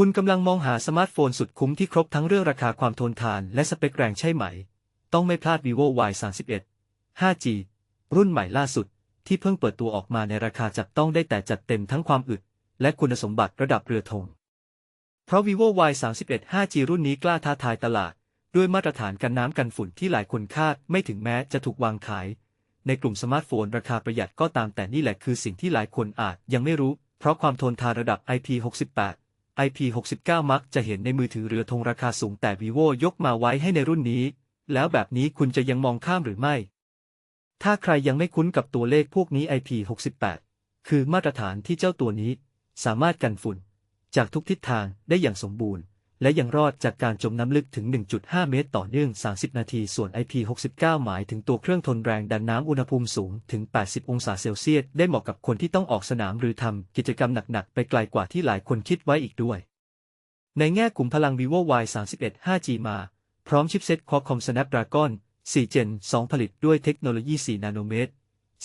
คุณกำลังมองหาสมาร์ทโฟนสุดคุ้มที่ครบทั้งเรื่องราคาความทนทานและสเปคแรงใช่ไหม ต้องไม่พลาด vivo y 3 1 5G รุ่นใหม่ล่าสุด ที่เพิ่งเปิดตัวออกมาในราคาจับต้องได้แต่จัดเต็มทั้งความอึด และคุณสมบัติระดับเรือธง เพราะ vivo y 3 1 5G รุ่นนี้กล้าท้าทายตลาด ด้วยมาตรฐานกันน้ำกันฝุ่นที่หลายคนคาดไม่ถึงแม้จะถูกวางขาย ในกลุ่มสมาร์ทโฟนราคาประหยัดก็ตามแต่นี่แหละคือสิ่งที่หลายคนอาจยังไม่รู้ เพราะความทนทานระดับ IP68 IP69 มักจะเห็นในมือถือเรือธงราคาสูงแต่ vivo ยกมาไว้ให้ในรุ่นนี้ แล้วแบบนี้คุณจะยังมองข้ามหรือไม่ ถ้าใครยังไม่คุ้นกับตัวเลขพวกนี้ IP68 คือมาตรฐานที่เจ้าตัวนี้ สามารถกันฝุ่น จากทุกทิศทางได้อย่างสมบูรณ์ และยังรอดจากการจมน้ำลึกถึง 1.5 เมตรต่อเนื่อง 30 นาที ส่วน IP69 หมายถึงตัวเครื่องทนแรงดันน้ำอุณหภูมิสูงถึง 80 องศาเซลเซียส ได้เหมาะกับคนที่ต้องออกสนามหรือทำกิจกรรมหนัก ๆ ไปไกลกว่าที่หลายคนคิดไว้อีกด้วย ในแง่กลุ่มพลัง vivo y 3 1 5G มา พร้อมชิปเซ็ต Qualcomm Snapdragon 4 Gen 2 ผลิตด้วยเทคโนโลยี 4 นาโนเมตร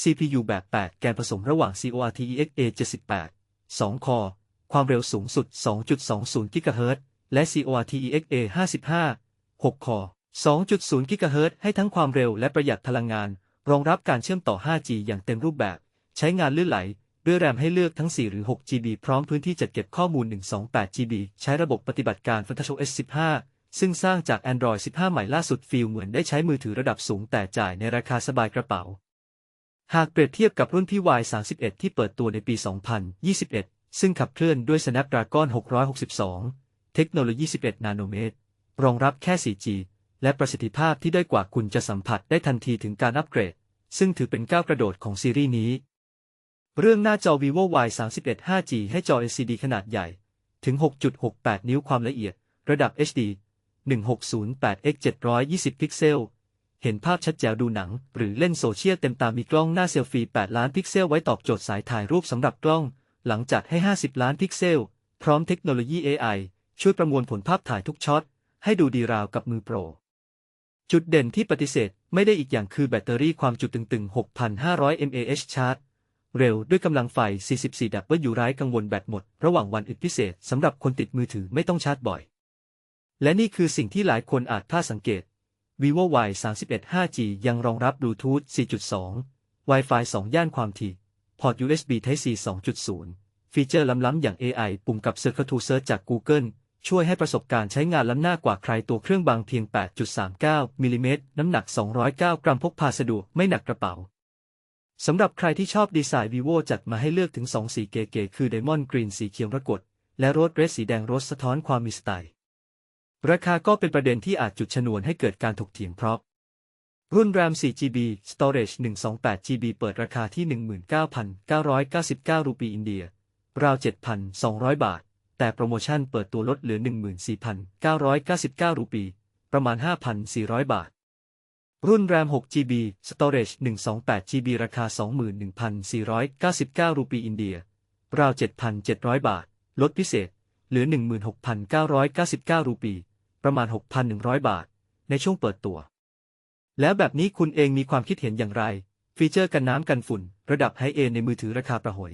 CPU แบบ 8 แกนผสมระหว่าง CORTX A78 2 คอ ความเร็วสูงสุด 2.20 GHz และ CORTEXA 55 6คอ2.0 GHz ให้ทั้งความเร็วและประหยัดพลังงาน รองรับการเชื่อมต่อ 5G อย่างเต็มรูปแบบ ใช้งานลื่นไหล ด้วยแรมให้เลือกทั้ง 4 หรือ 6 GB พร้อมพื้นที่จัดเก็บข้อมูล 128 GB ใช้ระบบปฏิบัติการ Fantasio S15 ซึ่งสร้างจาก Android 15 ใหม่ล่าสุดฟีลเหมือนได้ใช้มือถือระดับสูงแต่จ่ายในราคาสบายกระเป๋า หากเปรียบเทียบกับรุ่นพี่ Y31 ที่เปิดตัวในปี 2021 ซึ่งขับเคลื่อนด้วย Snapdragon 662 เทคโนโลยี 11 นาโนเมตร รองรับแค่ 4G และประสิทธิภาพที่ได้กว่าคุณจะสัมผัสได้ทันทีถึงการอัปเกรด ซึ่งถือเป็นก้าวกระโดดของซีรีส์นี้ เรื่องหน้าจอ vivo y 3 1 5G ให้จอ LCD ขนาดใหญ่ ถึง 6.68 นิ้วความละเอียด ระดับ HD 1608 x 720 พิกเซล เห็นภาพชัดแจ๋วดูหนัง หรือเล่นโซเชียลเต็มตามีกล้องหน้าเซลฟี่ 8 ล้านพิกเซลไว้ตอบโจทย์สายถ่ายรูปสำหรับกล้อง หลังจัดให้ 50 ล้านพิกเซล พร้อมเทคโนโลยี AI ช่วยประมวลผลภาพถ่ายทุกช็อต ให้ดูดีราวกับมือโปร จุดเด่นที่ปฏิเสธไม่ได้อีกอย่างคือแบตเตอรี่ความจุตึงๆ 6,500 mAh ชาร์จ เร็วด้วยกำลังไฟ 44 ดับเบิลยูไร้กังวลแบตหมด ระหว่างวันอึดพิเศษสำหรับคนติดมือถือไม่ต้องชาร์จบ่อย และนี่คือสิ่งที่หลายคนอาจพลาดสังเกต vivo y 31 5G ยังรองรับ Bluetooth 4.2 Wi-Fi 2 ย่านความถี่ พอร์ต USB Type C 2.0 ฟีเจอร์ล้ำๆอย่าง AI ปุ่มกับ Circle to Search จาก Google ช่วยให้ประสบการณ์ใช้งานล้ำหน้ากว่าใครตัวเครื่องบางเพียง 8.39 มิลลิเมตร น้ำหนัก 209 กรัมพกพาสะดวกไม่หนักกระเป๋า สำหรับใครที่ชอบดีไซน์ vivo จัดมาให้เลือกถึง 2 สีเก๋ๆคือ Diamond Green สีเขียวรกตและ Rose Red สีแดงโรสสะท้อนความมีสไตล์ ราคาก็เป็นประเด็นที่อาจจุดชนวนให้เกิดการถกเถียงเพราะ รุ่น RAM 4GB Storage 128GB เปิดราคาที่ 19,999 รูปีอินเดีย ราว 7,200 บาท แต่โปรโมชั่นเปิดตัวลดเหลือ 14,999 รูปี ประมาณ 5,400 บาท รุ่น RAM 6GB Storage 128GB ราคา 21,499 รูปีอินเดีย ราว 7,700 บาท ลดพิเศษ เหลือ 16,999 รูปี ประมาณ 6,100 บาท ในช่วงเปิดตัว แล้วแบบนี้คุณเองมีความคิดเห็นอย่างไร ฟีเจอร์กันน้ำกันฝุ่น ระดับไฮเอในมือถือราคาประหอย